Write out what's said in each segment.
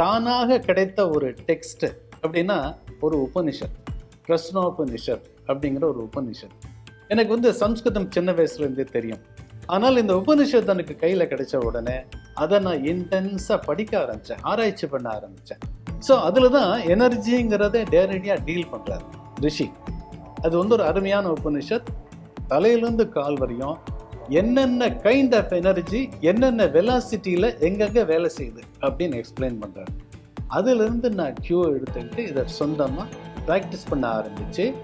தானாக கிடைத்த ஒரு டெக்ஸ்ட் அப்படின்னா ஒரு உபனிஷத் பிரஸ்னோபனிஷத் அப்படிங்கிற ஒரு உபனிஷத் எனக்கு வந்து சம்ஸ்கிருதம் சின்ன வயசுலேருந்தே தெரியும். ஆனால் இந்த உபனிஷத் எனக்கு கையில் கிடைச்ச உடனே அதை நான் இன்டென்ஸாக படிக்க ஆரம்பித்தேன் ஆராய்ச்சி பண்ண ஆரம்பித்தேன் ஸோ அதில் தான் எனர்ஜிங்கிறத நேரடியாக டீல் பண்ணுறாரு ரிஷி. அது வந்து ஒரு அருமையான உபனிஷத் தலையிலேருந்து கால் வரையும் என்னென்ன கைண்ட் ஆஃப் எனர்ஜி என்னென்ன வெலாசிட்டியில் எங்கெங்கே வேலை செய்யுது அப்படின்னு எக்ஸ்பிளைன் பண்ணுறாரு அதிலிருந்து நான் கியூ எடுத்துக்கிட்டு இதை சொந்தமாக ப்ராக்டிஸ் பண்ண ஆரம்பிச்சு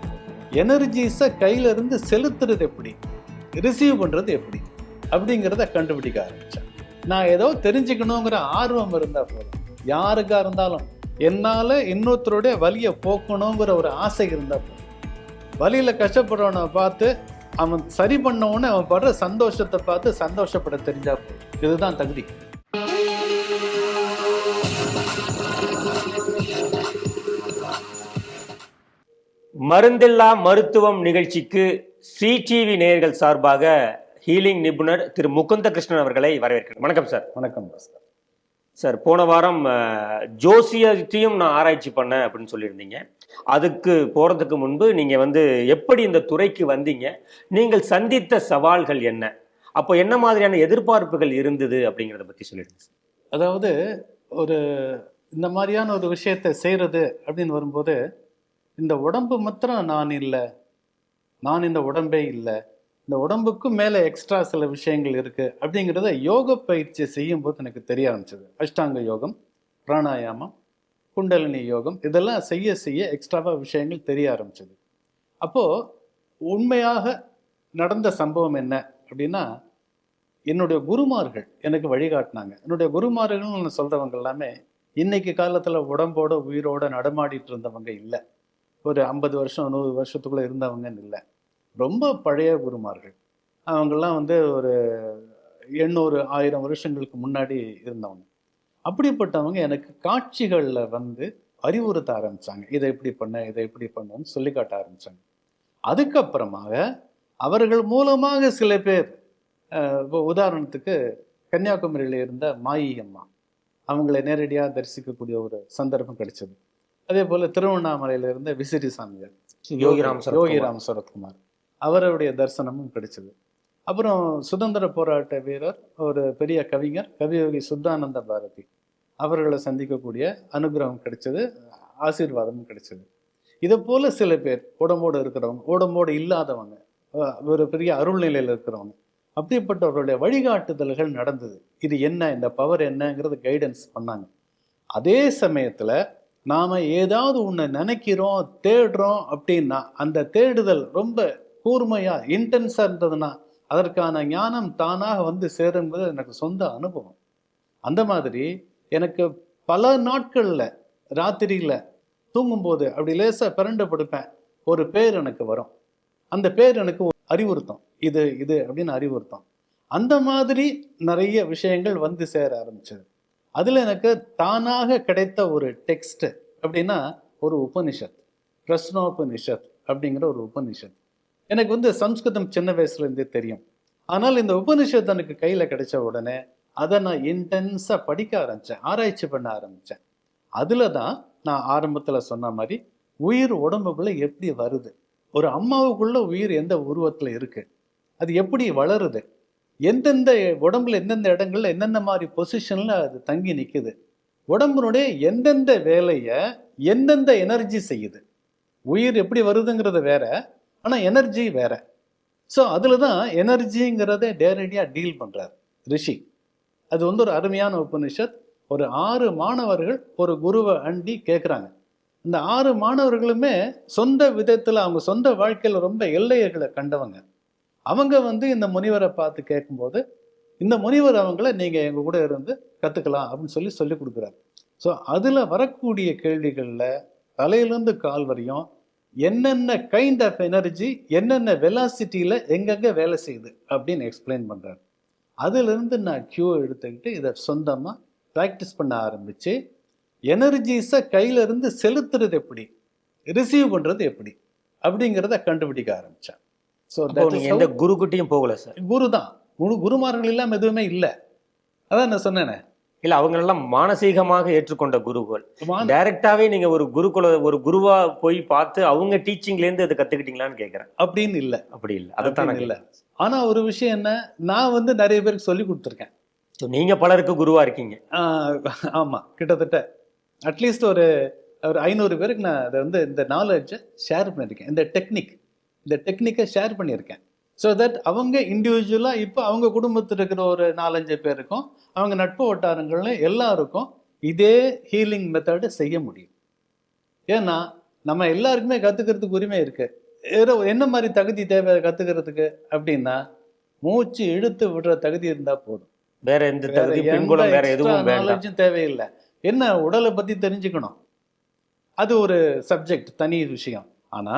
எனர்ஜிஸை கையிலேருந்து செலுத்துறது எப்படி? ரிசீவ் பண்ணுறது எப்படி? அப்படிங்கிறத கண்டுபிடிக்க ஆரம்பித்தேன் நான் ஏதோ தெரிஞ்சுக்கணுங்கிற ஆர்வம் இருந்தால் போதும். யாருக்காக இருந்தாலும் என்னால் இன்னொருத்தருடைய வலியை போக்கணுங்கிற ஒரு ஆசை இருந்தால் போதும். வலியில் கஷ்டப்படுறவனை பார்த்து அவன் சரி பண்ண உடனே அவன் படுற சந்தோஷத்தை பார்த்து சந்தோஷப்பட தெரிஞ்சா இதுதான் தகுதி. மருந்தில்லா மருத்துவம் நிகழ்ச்சிக்கு ஸ்ரீ டிவி நேயர்கள் சார்பாக ஹீலிங் நிபுணர் திரு முகுந்த கிருஷ்ணன் அவர்களை வரவேற்கிறேன். வணக்கம் சார். வணக்கம் பாஸ்கர் சார் போன வாரம் ஜோசியத்தையும் நான் ஆராய்ச்சி பண்ணேன் அப்படின்னு சொல்லியிருந்தீங்க. அதுக்கு போகிறதுக்கு முன்பு நீங்கள் வந்து எப்படி இந்த துறைக்கு வந்தீங்க? நீங்கள் சந்தித்த சவால்கள் என்ன? அப்போ என்ன மாதிரியான எதிர்பார்ப்புகள் இருந்தது அப்படிங்கிறத பற்றி சொல்லிடுங்க அதாவது ஒரு இந்த மாதிரியான ஒரு விஷயத்தை செய்கிறது அப்படின்னு வரும்போது இந்த உடம்பு மாத்திரம் நான் இல்லை. நான் இந்த உடம்பே இல்லை. இந்த உடம்புக்கும் மேலே எக்ஸ்ட்ரா சில விஷயங்கள் இருக்குது அப்படிங்கிறத யோக பயிற்சி செய்யும்போது எனக்கு தெரிய ஆரம்பிச்சது. அஷ்டாங்க யோகம் பிராணாயாமம் குண்டலினி யோகம் இதெல்லாம் செய்ய செய்ய எக்ஸ்ட்ராவாக விஷயங்கள் தெரிய ஆரம்பிச்சது. அப்போது உண்மையாக நடந்த சம்பவம் என்ன அப்படின்னா என்னுடைய குருமார்கள் எனக்கு வழிகாட்டினாங்க. என்னுடைய குருமார்கள்னு சொல்கிறவங்க எல்லாமே இன்னைக்கு காலத்தில் உடம்போட உயிரோட நடமாடிட்டு இருந்தவங்க இல்லை. ஒரு ஐம்பது வருஷம் நூறு வருஷத்துக்குள்ளே இருந்தவங்கன்னு இல்லை. ரொம்ப பழைய குருமார்கள். அவங்கெல்லாம் வந்து ஒரு எண்ணூறு ஆயிரம் வருஷங்களுக்கு முன்னாடி இருந்தவங்க. அப்படிப்பட்டவங்க எனக்கு காட்சிகளில் வந்து அறிவுறுத்த ஆரம்பிச்சாங்க. இதை இப்படி பண்ண இதை இப்படி பண்ணன்னு சொல்லி காட்ட ஆரம்பிச்சாங்க. அதுக்கப்புறமாக அவர்கள் மூலமாக சில பேர் இப்போ உதாரணத்துக்கு கன்னியாகுமரியில் இருந்த மாயி அம்மா. அவங்களை நேரடியாக தரிசிக்கக்கூடிய ஒரு சந்தர்ப்பம் கிடைச்சது. அதே போல திருவண்ணாமலையில இருந்த விசிறி சாமியார் யோகிராம். யோகிராம் சரத்குமார். அவருடைய தரிசனமும் கிடைச்சது. அப்புறம் சுதந்திர போராட்ட வீரர் ஒரு பெரிய கவிஞர் கவியோகி சுத்தானந்த பாரதி. அவர்களை சந்திக்கக்கூடிய அனுகிரகம் கிடைச்சது ஆசீர்வாதமும் கிடைச்சது. இதை போல சில பேர் உடம்போடு இருக்கிறவங்க உடம்போடு இல்லாதவங்க ஒரு பெரிய அருள்நிலையில் இருக்கிறவங்க அப்படிப்பட்டவர்களுடைய வழிகாட்டுதல்கள் நடந்தது. இது என்ன இந்த பவர் என்னங்கிறது கைடன்ஸ் பண்ணாங்க. அதே சமயத்தில் நாம் ஏதாவது ஒன்று நினைக்கிறோம் தேடுறோம் அப்படின்னா அந்த தேடுதல் ரொம்ப கூர்மையா இன்டென்ஸாக இருந்ததுன்னா அதற்கான ஞானம் தானாக வந்து சேருங்கிறது எனக்கு சொந்த அனுபவம். அந்த மாதிரி எனக்கு பல நாட்களில் ராத்திரியில் தூங்கும்போது அப்படி லேசாக பிறண்டு படுப்பேன். ஒரு பேர் எனக்கு வரும். அந்த பேர் எனக்கு ஒரு அறிவுறுத்தும். இது இது அப்படின்னு அறிவுறுத்தும். அந்த மாதிரி நிறைய விஷயங்கள் வந்து சேர ஆரம்பிச்சது. அதில் எனக்கு தானாக கிடைத்த ஒரு டெக்ஸ்ட் அப்படின்னா ஒரு உபனிஷத். பிரஸ்னோபனிஷத் அப்படிங்கிற ஒரு உபனிஷத். எனக்கு வந்து சம்ஸ்கிருதம் சின்ன வயசுலேருந்தே தெரியும். ஆனால் இந்த உபனிஷத் எனக்கு கையில் கிடைச்ச உடனே அதை நான் இன்டென்ஸாக படிக்க ஆரம்பிச்சேன் ஆராய்ச்சி பண்ண ஆரம்பித்தேன் அதில் தான் நான் ஆரம்பத்தில் சொன்ன மாதிரி உயிர் உடம்புக்குள்ளே எப்படி வருது? ஒரு அம்மாவுக்குள்ள உயிர் எந்த உருவத்தில் இருக்குது அது எப்படி வளருது? எந்தெந்த உடம்புல எந்தெந்த இடங்கள்ல என்னென்ன மாதிரி பொசிஷனில் அது தங்கி நிற்குது உடம்புனுடைய எந்தெந்த வேலையை எந்தெந்த எனர்ஜி செய்யுது? உயிர் எப்படி வருதுங்கிறது வேற ஆனால் எனர்ஜி வேற. ஸோ அதில் தான் எனர்ஜிங்கிறத நேரடியாக டீல் பண்ணுறார் ரிஷி. அது வந்து ஒரு அருமையான உபனிஷத் ஒரு ஆறு மாணவர்கள் ஒரு குருவை அண்டி கேட்குறாங்க இந்த ஆறு மாணவர்களுமே சொந்த விதத்தில் அவங்க சொந்த வாழ்க்கையில் ரொம்ப எல்லையர்களை கண்டவங்க. அவங்க வந்து இந்த முனிவரை பார்த்து கேட்கும்போது இந்த முனிவர் அவங்கள நீங்கள் எங்கள் கூட இருந்து கற்றுக்கலாம் அப்படின்னு சொல்லி சொல்லி கொடுக்குறாரு. ஸோ அதில் வரக்கூடிய கேள்விகளில் தலையிலேருந்து கால் வரையும் என்னென்ன கைண்ட் ஆஃப் எனர்ஜி என்னென்ன வெலாசிட்டியில் எங்கெங்கே வேலை செய்யுது அப்படின்னு எக்ஸ்பிளைன் பண்ணுறாரு அதிலிருந்து நான் கியூ எடுத்துக்கிட்டு இதை சொந்தமாக ப்ராக்டிஸ் பண்ண ஆரம்பித்து எனர்ஜிஸை கையிலிருந்து செலுத்துறது எப்படி? ரிசீவ் பண்ணுறது எப்படி? அப்படிங்கிறத கண்டுபிடிக்க ஆரம்பித்தேன் ஸோ எந்த குருக்கிட்டையும் போகல சார் குரு தான் குரு குருமார்கள் இல்லாமல் எதுவுமே இல்லை. அதான் நான் சொன்னேனே. இல்ல அவங்க எல்லாம் மானசீகமாக ஏற்றுக்கொண்ட குருகள் வான- டைரக்டாவே நீங்க ஒரு குருகுல ஒரு குருவா போய் பார்த்து அவங்க டீச்சிங்ல இருந்து அதை கத்துக்கிட்டீங்களான்னு கேக்குறேன். அப்படின்னு இல்ல. அப்படி இல்ல. அப்படின்னு இல்ல. ஆனா ஒரு விஷயம் என்ன? நான் வந்து நிறைய பேருக்கு சொல்லி கொடுத்துருக்கேன். நீங்க பலருக்கு குருவா இருக்கீங்க. ஆமா. கிட்டத்தட்ட அட்லீஸ்ட் ஒரு ஒரு ஐநூறு பேருக்கு நான் அதை வந்து இந்த நாலேஜை ஷேர் பண்ணியிருக்கேன். இந்த டெக்னிக் இந்த டெக்னிக்கை ஷேர் பண்ணியிருக்கேன். ஸோ தட் அவங்க இண்டிவிஜுவலாக இப்போ அவங்க குடும்பத்தில் இருக்கிற ஒரு நாலஞ்சு பேருக்கும் அவங்க நட்பு வட்டாரங்கள்ல எல்லாருக்கும் இதே ஹீலிங் மெத்தடு செய்ய முடியும். ஏன்னா நம்ம எல்லாருக்குமே கற்றுக்கிறதுக்கு உரிமை இருக்கு. ஏதோ என்ன மாதிரி தகுதி தேவை கற்றுக்கிறதுக்கு அப்படின்னா மூச்சு இழுத்து விடுற தகுதி இருந்தால் போதும். வேற எந்த தகுதி பின்புலம் வேற எதுவும் உம் தேவையில்லை. என்ன உடலை பத்தி தெரிஞ்சுக்கணும். அது ஒரு சப்ஜெக்ட் தனி விஷயம். ஆனா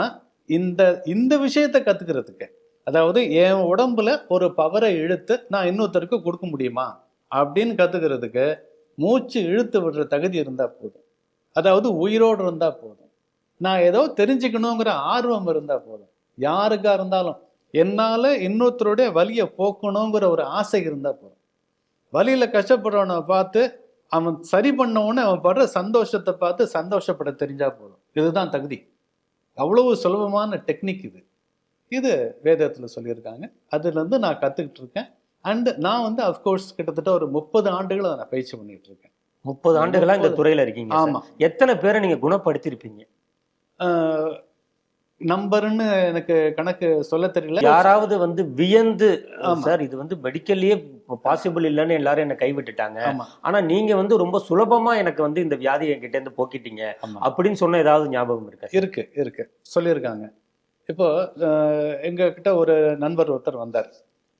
இந்த இந்த விஷயத்தை கத்துக்கிறதுக்கு அதாவது என் உடம்புல ஒரு பவரை இழுத்து நான் இன்னொருத்தருக்கு கொடுக்க முடியுமா? அப்படின்னு கற்றுக்கிறதுக்கு மூச்சு இழுத்து விடுற தகுதி இருந்தால் போதும். அதாவது உயிரோடு இருந்தால் போதும். நான் ஏதோ தெரிஞ்சுக்கணுங்கிற ஆர்வம் இருந்தால் போதும். யாருக்கா இருந்தாலும். என்னால் இன்னொருத்தருடைய வலியை போக்கணுங்கிற ஒரு ஆசை இருந்தால் போதும். வழியில் கஷ்டப்படுறவனை பார்த்து அவன் சரி பண்ணவுன்னு அவன் படுற சந்தோஷத்தை பார்த்து சந்தோஷப்பட தெரிஞ்சால் போதும். இதுதான் தகுதி. அவ்வளவு சுலபமான டெக்னிக் இது. இது வேதத்துல சொல்லியிருக்காங்க. அதுல இருந்து நான் கத்துக்கிட்டு இருக்கேன் அண்ட் நான் வந்து அஃப்கோர்ஸ் கிட்டத்தட்ட ஒரு முப்பது ஆண்டுகளை நான் பயிற்சி பண்ணிட்டு இருக்கேன் முப்பது ஆண்டுகளா இந்த. துறையில இருக்கீங்க சார். ஆமா. எத்தனை பேரை நீங்க குணப்படுத்திருப்பீங்க நம்பர்னு எனக்கு கணக்கு சொல்ல தெரியல. யாராவது வந்து வியந்து. சார் இது வந்து மெடிக்கல்லயே பாசிபிள் இல்லைன்னு எல்லாரும் என்ன கைவிட்டுட்டாங்க. ஆனா நீங்க வந்து ரொம்ப சுலபமா எனக்கு வந்து இந்த வியாதியை என்கிட்ட இருந்து போக்கிட்டீங்க அப்படின்னு சொன்ன ஏதாவது ஞாபகம் இருக்கா? இருக்கு இருக்கு. சொல்லியிருக்காங்க. இப்போது எங்கக்கிட்ட ஒரு நண்பர் ஒருத்தர் வந்தார்.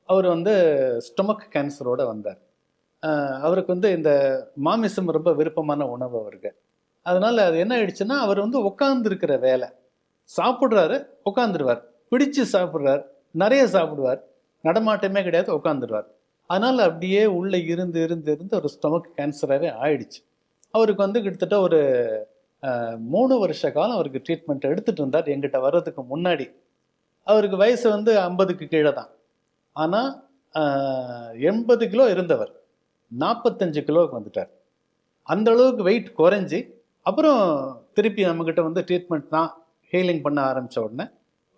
அவர் வந்து ஸ்டொமக் கேன்சரோடு வந்தார். அவருக்கு வந்து இந்த மாமிசம் ரொம்ப விருப்பமான உணவு அவருக்கு. அதனால் அது என்ன ஆயிடுச்சுன்னா அவர் வந்து உட்காந்துருக்கிற வேலை. சாப்பிட்றாரு உட்காந்துருவார் பிடிச்சு சாப்பிட்றார் நிறைய சாப்பிடுவார். நடமாட்டமே கிடையாது உட்காந்துருவார் அதனால் அப்படியே உள்ளே இருந்து இருந்து இருந்து ஒரு ஸ்டொமக் கேன்சராகவே ஆயிடுச்சு. அவருக்கு வந்து கிட்டத்தட்ட ஒரு மூணு வருஷ காலம் அவருக்கு ட்ரீட்மெண்ட் எடுத்துகிட்டு இருந்தார். எங்கிட்ட வர்றதுக்கு முன்னாடி. அவருக்கு வயசு வந்து ஐம்பதுக்கு கீழே தான். ஆனால் எண்பது கிலோ இருந்தவர். நாற்பத்தஞ்சு கிலோவுக்கு வந்துட்டார். அந்த அளவுக்கு வெயிட் குறைஞ்சி அப்புறம் திருப்பி நம்மக்கிட்ட வந்து ட்ரீட்மெண்ட் தான் ஹீலிங் பண்ண ஆரம்பித்த உடனே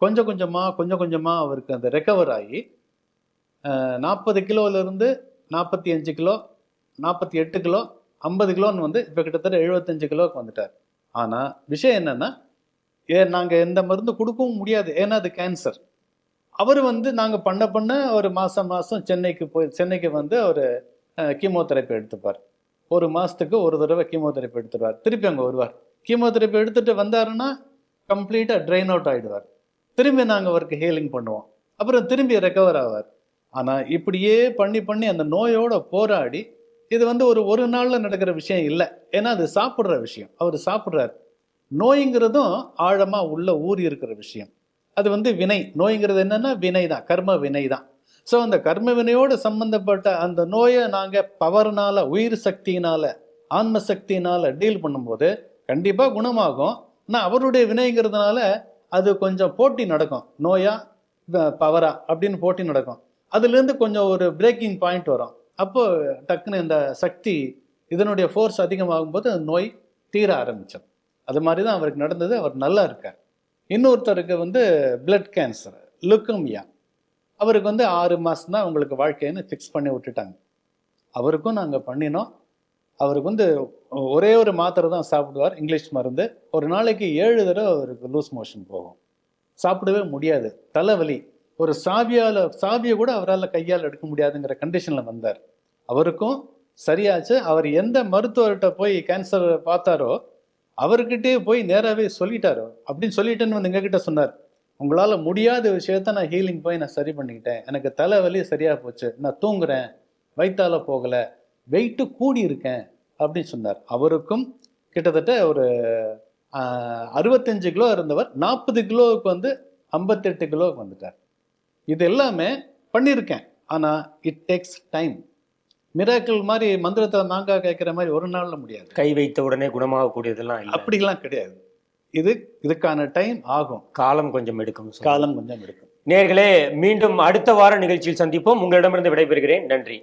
கொஞ்சம் கொஞ்சமாக கொஞ்சம் கொஞ்சமாக அவருக்கு அந்த ரெக்கவர் ஆகி நாற்பது கிலோவிலேருந்து நாற்பத்தி அஞ்சு கிலோ நாற்பத்தி எட்டு கிலோ ஐம்பது கிலோன்னு வந்து இப்போ கிட்டத்தட்ட எழுபத்தஞ்சு கிலோவுக்கு வந்துட்டார். ஆனால் விஷயம் என்னென்னா ஏ நாங்கள் எந்த மருந்து கொடுக்கவும் முடியாது. ஏன்னா அது கேன்சர் அவர் வந்து நாங்கள் பண்ண பண்ண ஒரு மாதம் மாதம் சென்னைக்கு போய் சென்னைக்கு வந்து அவர் கீமோதெரப்பி எடுத்துப்பார். ஒரு மாதத்துக்கு ஒரு தடவை கீமோதெரப்பி எடுத்துருவார். திருப்பி அங்கே வருவார். கீமோதெரப்பி எடுத்துகிட்டு வந்தாருன்னா கம்ப்ளீட்டாக ட்ரைன் அவுட் ஆகிடுவார் திரும்பி நாங்கள் அவருக்கு ஹீலிங் பண்ணுவோம். அப்புறம் திரும்பி ரெக்கவர் ஆவார். ஆனால் இப்படியே பண்ணி பண்ணி அந்த நோயோடு போராடி இது வந்து ஒரு ஒரு நாளில் நடக்கிற விஷயம் இல்லை. ஏன்னா அது சாப்பிட்ற விஷயம். அவர் சாப்பிட்றாரு. நோய்ங்கிறதும் ஆழமாக உள்ள ஊறி இருக்கிற விஷயம். அது வந்து வினை. நோய்ங்கிறது என்னென்னா வினை தான் கர்ம வினை தான் ஸோ அந்த கர்ம வினையோடு சம்பந்தப்பட்ட அந்த நோயை நாங்கள் பவர்னால உயிர் சக்தியினால ஆன்ம சக்தியினால டீல் பண்ணும்போது கண்டிப்பாக குணமாகும். ஆனால் அவருடைய வினைங்கிறதுனால அது கொஞ்சம் போட்டி நடக்கும். நோயா பவரா அப்படின்னு போட்டி நடக்கும். அதுலேருந்து கொஞ்சம் ஒரு பிரேக்கிங் பாயிண்ட் வரும். அப்போ டக்குன்னு இந்த சக்தி இதனுடைய ஃபோர்ஸ் அதிகமாகும் போது நோய் தீர ஆரம்பிச்சது. அது மாதிரி தான் அவருக்கு நடந்தது. அவர் நல்லா இருக்கார். இன்னொருத்தருக்கு வந்து பிளட் கேன்சர் லுக்கமியா அவருக்கு வந்து ஆறு மாதம் தான் உங்களுக்கு வாழ்க்கைன்னு ஃபிக்ஸ் பண்ணி விட்டுட்டாங்க. அவருக்கும் நாங்கள் பண்ணினோம். அவருக்கு வந்து ஒரே ஒரு மாத்திரை தான் சாப்பிடுவார் இங்கிலீஷ் மருந்து. ஒரு நாளைக்கு ஏழு தடவை அவருக்கு லூஸ் மோஷன் போகும். சாப்பிடவே முடியாது. தலைவலி. ஒரு சாவியால் சாவியை கூட அவரால் கையால் எடுக்க முடியாதுங்கிற கண்டிஷனில் வந்தார். அவருக்கும் சரியாச்சு. அவர் எந்த மருத்துவர்கிட்ட போய் கேன்சர் பார்த்தாரோ அவர்கிட்டே போய் நேராகவே சொல்லிட்டாரோ அப்படின்னு சொல்லிட்டேன்னு வந்து எங்ககிட்ட சொன்னார். உங்களால் முடியாத விஷயத்த நான் ஹீலிங் போய் நான் சரி பண்ணிக்கிட்டேன். எனக்கு தலைவலி சரியாக போச்சு. நான் தூங்குறேன். வயிற்றால் போகலை. வெயிட்டு கூடி இருக்கேன் அப்படின்னு சொன்னார். அவருக்கும் கிட்டத்தட்ட ஒரு அறுபத்தஞ்சு கிலோ இருந்தவர். நாற்பது கிலோவுக்கு வந்து ஐம்பத்தெட்டு கிலோவுக்கு வந்துட்டார். இது எல்லாமே பண்ணியிருக்கேன். ஆனால் இட் டேக்ஸ் டைம் மிராக்கிள் மாதிரி மந்திரத்தை மாங்காய் கேட்குற மாதிரி ஒரு நாளில் முடியாது. கை வைத்த உடனே குணமாகக்கூடியதெல்லாம் அப்படிலாம் கிடையாது. இது இதுக்கான டைம் ஆகும். காலம் கொஞ்சம் எடுக்கும். காலம் கொஞ்சம் எடுக்கும். நேர்களே மீண்டும் அடுத்த வார நிகழ்ச்சியில் சந்திப்போம். உங்களிடமிருந்து விடைபெறுகிறேன். நன்றி.